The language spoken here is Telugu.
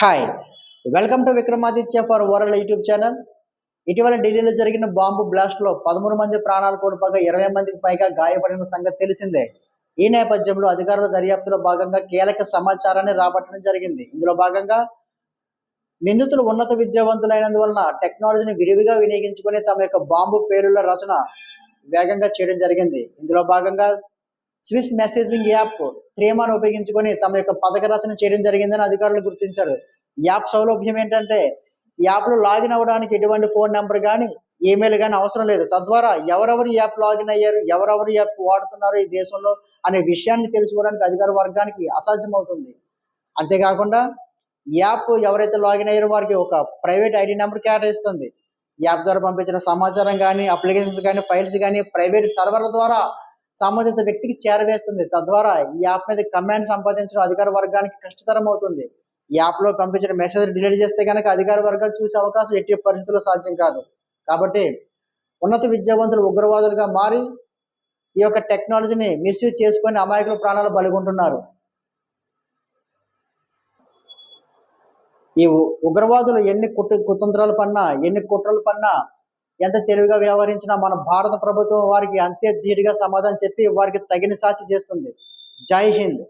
Hi welcome to Vikramaditya for world YouTube channel ఇటీవల ఢిల్లీలో జరిగిన బాంబు బ్లాస్ట్లో పదమూడు మంది ప్రాణాలు కోల్పోగా ఇరవై మందికి పైగా గాయపడిన సంగతి తెలిసిందే. ఈ నేపథ్యంలో అధికారుల దర్యాప్తులో భాగంగా కీలక సమాచారాన్ని రాబట్టడం జరిగింది. ఇందులో భాగంగా నిందితులు ఉన్నత విద్యావంతులైనందువలన టెక్నాలజీని విరివిగా వినియోగించుకుని తమ యొక్క బాంబు పేరుల రచన వేగంగా చేయడం జరిగింది. ఇందులో భాగంగా స్విస్ మెసేజింగ్ యాప్ త్రేమాను ఉపయోగించుకొని తమ యొక్క పథక రచన చేయడం జరిగిందని అధికారులు గుర్తించారు. యాప్ సౌలభ్యం ఏంటంటే యాప్ యాప్లో లాగిన్ అవ్వడానికి ఎటువంటి ఫోన్ నెంబర్ కానీ ఈమెయిల్ కానీ అవసరం లేదు. తద్వారా ఎవరెవరు యాప్ లాగిన్ అయ్యారు ఎవరెవరు యాప్ వాడుతున్నారు ఈ దేశంలో అనే విషయాన్ని తెలుసుకోవడానికి అధికార వర్గానికి అసాధ్యం అవుతుంది అంతేకాకుండా యాప్ ఎవరైతే లాగిన్ అయ్యారో వారికి ఒక ప్రైవేట్ ఐడి నెంబర్ కేటాయిస్తుంది. యాప్ ద్వారా పంపించిన సమాచారం కానీ అప్లికేషన్స్ కానీ ఫైల్స్ కానీ ప్రైవేట్ సర్వర్ల ద్వారా సంబంధిత వ్యక్తికి చేరవేస్తుంది. తద్వారా ఈ యాప్ మీద కమాండ్ సంపాదించడం అధికార వర్గానికి కష్టతరం అవుతుంది. ఈ పంపించిన మెసేజ్ డిలీట్ చేస్తే కనుక అధికార వర్గాలు చూసే అవకాశం ఎట్టి పరిస్థితుల్లో సాధ్యం కాదు. కాబట్టి ఉన్నత విద్యావంతులు ఉగ్రవాదులుగా మారి ఈ యొక్క టెక్నాలజీని మిస్యూజ్ చేసుకొని అమాయకుల ప్రాణాలు బలిగొంటున్నారు. ఈ ఉగ్రవాదులు ఎన్ని కుట్ర కుతంత్రాలు పన్నా ఎన్ని కుట్రలు పన్నా ఎంత తెలివిగా వ్యవహరించినా మన భారత ప్రభుత్వం వారికి అంతే ధీటుగా సమాధానం చెప్పి వారికి తగిన శాస్తి చేస్తుంది. జై హింద్.